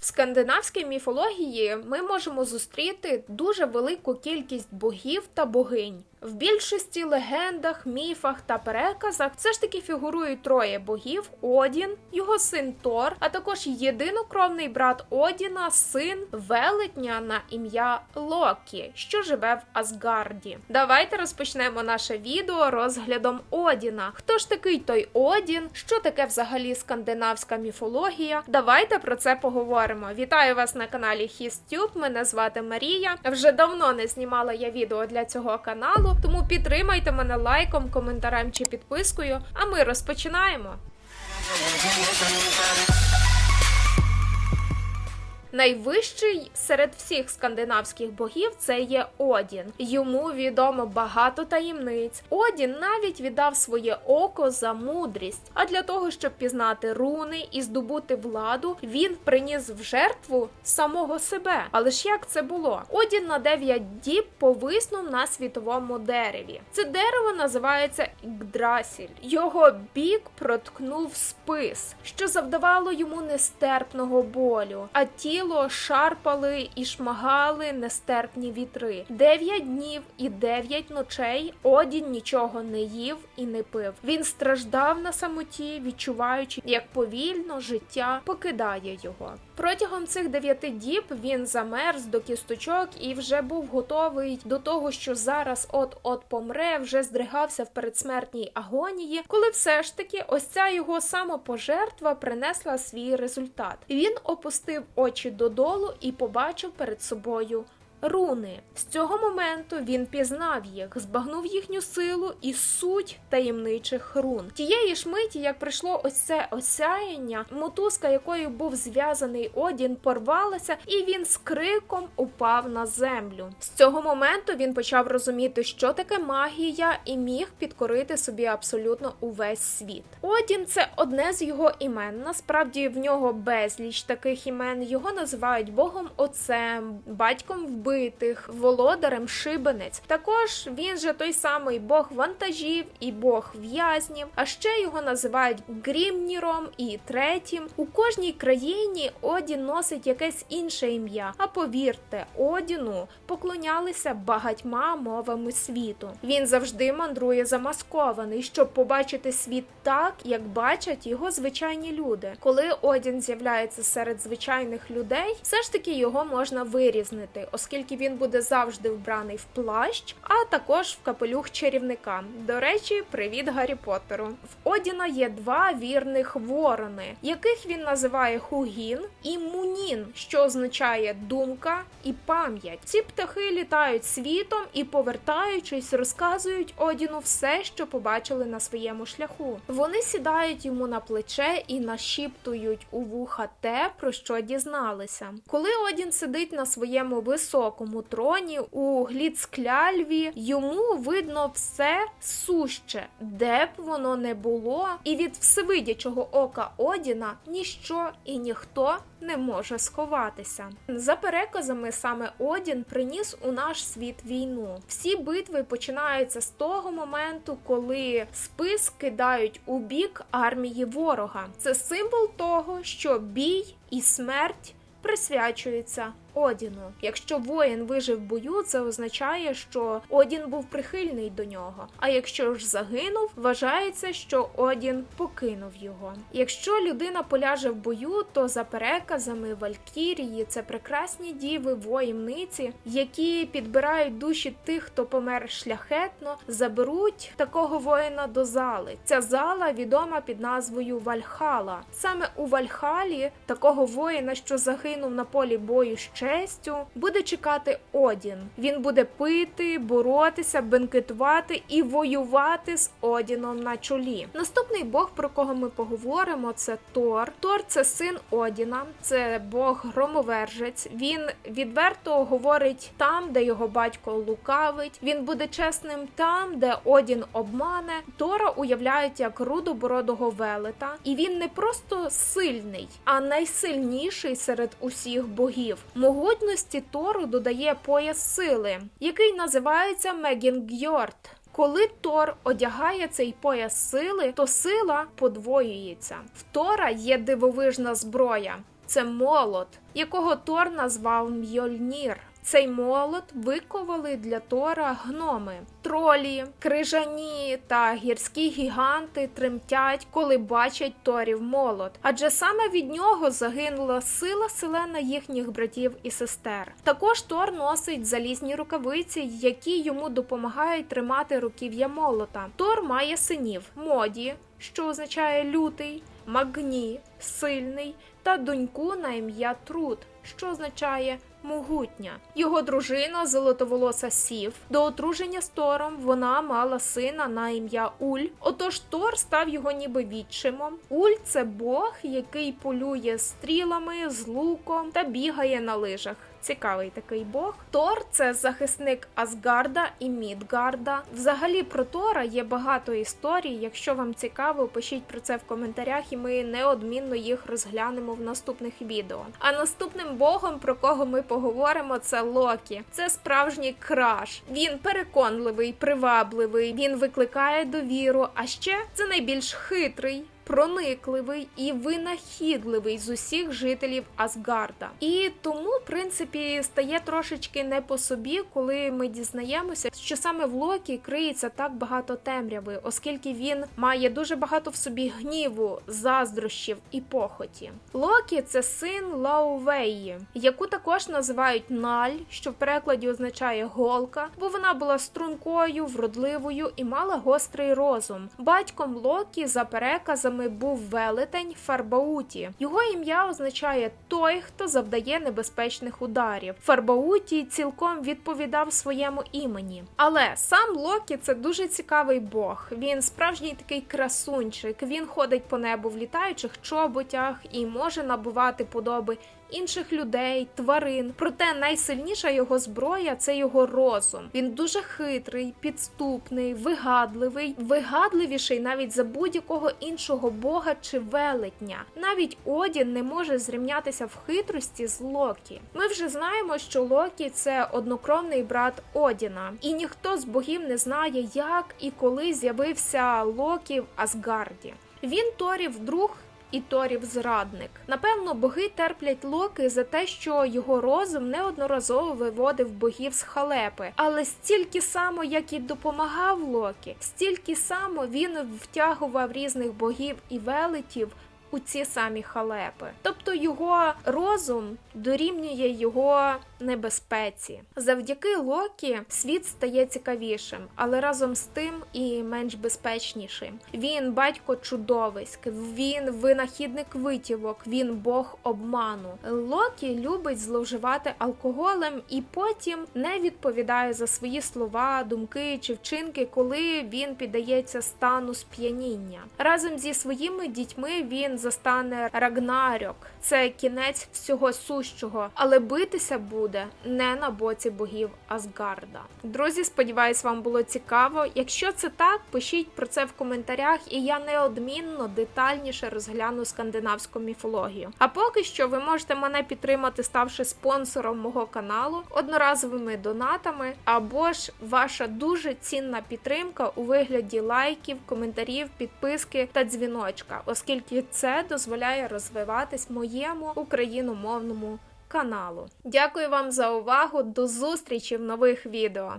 В скандинавській міфології ми можемо зустріти дуже велику кількість богів та богинь. В більшості легендах, міфах та переказах все ж таки фігурують троє богів: Одін, його син Тор, а також єдинокровний брат Одіна, син велетня на ім'я Локі, що живе в Асгарді. Давайте розпочнемо наше відео розглядом Одіна. Хто ж такий той Одін? Що таке взагалі скандинавська міфологія? Давайте про це поговоримо. Вітаю вас на каналі HisTube, Мене звати Марія. Вже давно не знімала я відео для цього каналу, тому підтримайте мене лайком, коментарем чи підпискою. А ми розпочинаємо. Найвищий серед всіх скандинавських богів це є Одін. Йому відомо багато таємниць. Одін навіть віддав своє око за мудрість. А для того, щоб пізнати руни і здобути владу, він приніс в жертву самого себе. Але ж як це було? Одін на 9 діб повиснув на світовому дереві. Це дерево називається Ігдрасіль. Його бік проткнув спис, що завдавало йому нестерпного болю. А тіло шарпали і шмагали нестерпні вітри. Дев'ять днів і дев'ять ночей Одін нічого не їв і не пив. Він страждав на самоті, відчуваючи, як повільно життя покидає його. Протягом цих дев'яти діб він замерз до кісточок і вже був готовий до того, що зараз от-от помре, вже здригався в передсмертній агонії, коли все ж таки ось ця його самопожертва принесла свій результат. Він опустив очі додолу і побачив перед собою. Руни з цього моменту він пізнав їх, збагнув їхню силу і суть таємничих рун. Тієї ж миті, як прийшло ось це осяяння, мотузка, якою був зв'язаний Одін, порвалася, і він з криком упав на землю. З цього моменту він почав розуміти, що таке магія, і міг підкорити собі абсолютно увесь світ. Одін це одне з його імен. Насправді в нього безліч таких імен. Його називають Богом Отцем, батьком вбитих, володарем шибенець. Також він же той самий Бог вантажів і Бог в'язнів. А ще його називають Грімніром і третім. У кожній країні Одін носить якесь інше ім'я. А повірте, Одіну поклонялися багатьма мовами світу. Він завжди мандрує замаскований, щоб побачити світ так, як бачать його звичайні люди. Коли Одін з'являється серед звичайних людей, все ж таки його можна вирізнити, оскільки він буде завжди вбраний в плащ, а також в капелюх чарівника. До речі, привіт Гаррі Поттеру. В Одіна є два вірних ворони, яких він називає Хугін і Мунін, що означає думка і пам'ять. Ці птахи літають світом і, повертаючись, розказують Одіну все, що побачили на своєму шляху. Вони сідають йому на плече і нашіптують у вуха те, про що дізналися. Коли Одін сидить на своєму високому троні у Гліцкляльві, йому видно все суще, де б воно не було, і від всевидячого ока Одіна ніщо і ніхто не може сховатися. За переказами, саме Одін приніс у наш світ війну. Всі битви починаються з того моменту, коли спис кидають у бік армії ворога. Це символ того, що бій і смерть присвячуються Одіну. Якщо воїн вижив в бою, це означає, що Одін був прихильний до нього. А якщо ж загинув, вважається, що Одін покинув його. Якщо людина поляже в бою, то за переказами Валькірії це прекрасні діви воїмниці, які підбирають душі тих, хто помер шляхетно, заберуть такого воїна до зали. Ця зала відома під назвою Вальхала. Саме у Вальхалі такого воїна, що загинув на полі бою з честю, буде чекати Одін. Він буде пити, боротися, бенкетувати і воювати з Одіном на чолі. Наступний бог, про кого ми поговоримо, це Тор. Тор це син Одіна, це бог громовержець. Він відверто говорить там, де його батько лукавить. Він буде чесним там, де Одін обмане. Тора уявляють як рудобородого велета, і він не просто сильний, а найсильніший серед усіх богів. Могутності Тору додає пояс сили, який називається Мегінгьорд. Коли Тор одягає цей пояс сили, то сила подвоюється. В Тора є дивовижна зброя. Це молот, якого Тор назвав Мьольнір. Цей молот виковали для Тора гноми. Тролі, крижані та гірські гіганти тремтять, коли бачать Торів молот. Адже саме від нього загинула сила селена їхніх братів і сестер. Також Тор носить залізні рукавиці, які йому допомагають тримати руків'я молота. Тор має синів Моді, що означає лютий, Магні, сильний, та доньку на ім'я Труд, що означає могутня. Його дружина золотоволоса Сів. До одруження з Тором вона мала сина на ім'я Уль. Отож Тор став його ніби відчимом. Уль це бог, який полює стрілами, з луком та бігає на лижах. Цікавий такий бог. Тор це захисник Асгарда і Мідгарда. Взагалі про Тора є багато історій. Якщо вам цікаво, пишіть про це в коментарях, і ми неодмінно їх розглянемо в наступних відео. А наступним богом, про кого ми поговоримо, це Локі. Це справжній краш. Він переконливий, привабливий, він викликає довіру. А ще це найбільш хитрий. Проникливий і винахідливий з усіх жителів Асгарда, і тому, в принципі, стає трошечки не по собі, коли ми дізнаємося, що саме в Локі криється так багато темряви, оскільки він має дуже багато в собі гніву, заздрощів і похоті. Локі це син Лаувеї, яку також називають Наль, що в перекладі означає голка, бо вона була стрункою, вродливою і мала гострий розум. Батьком Локі за переказами був велетень Фарбауті. Його ім'я означає той, хто завдає небезпечних ударів. Фарбауті цілком відповідав своєму імені. Але сам Локі це дуже цікавий бог. Він справжній такий красунчик. Він ходить по небу в літаючих чоботях і може набувати подоби інших людей, тварин. Проте найсильніша його зброя це його розум. Він дуже хитрий, підступний, вигадливий, вигадливіший навіть за будь-якого іншого бога чи велетня. Навіть Одін не може зрівнятися в хитрості з Локі. Ми вже знаємо, що Локі це однокровний брат Одіна, і ніхто з богів не знає, як і коли з'явився Локі в Асгарді. Він Торів друг і Торів зрадник. Напевно, боги терплять Локи за те, що його розум неодноразово виводив богів з халепи, але стільки само, як і допомагав Локі, стільки само він втягував різних богів і велетів. У ці самі халепи, тобто його розум дорівнює його небезпеці. Завдяки Локі світ стає цікавішим, але разом з тим і менш безпечнішим. Він батько чудовиськ, він винахідник витівок, він бог обману. Локі любить зловживати алкоголем і потім не відповідає за свої слова, думки чи вчинки, коли він піддається стану сп'яніння. Разом зі своїми дітьми він застане Рагнарьок. Це кінець всього сущого, але битися буде не на боці богів Асгарда. Друзі, сподіваюсь, вам було цікаво. Якщо це так, пишіть про це в коментарях, і я неодмінно детальніше розгляну скандинавську міфологію. А поки що ви можете мене підтримати, ставши спонсором мого каналу, одноразовими донатами, або ж ваша дуже цінна підтримка у вигляді лайків, коментарів, підписки та дзвіночка, оскільки це дозволяє розвиватись моєму україномовному каналу. Дякую вам за увагу. До зустрічі в нових відео.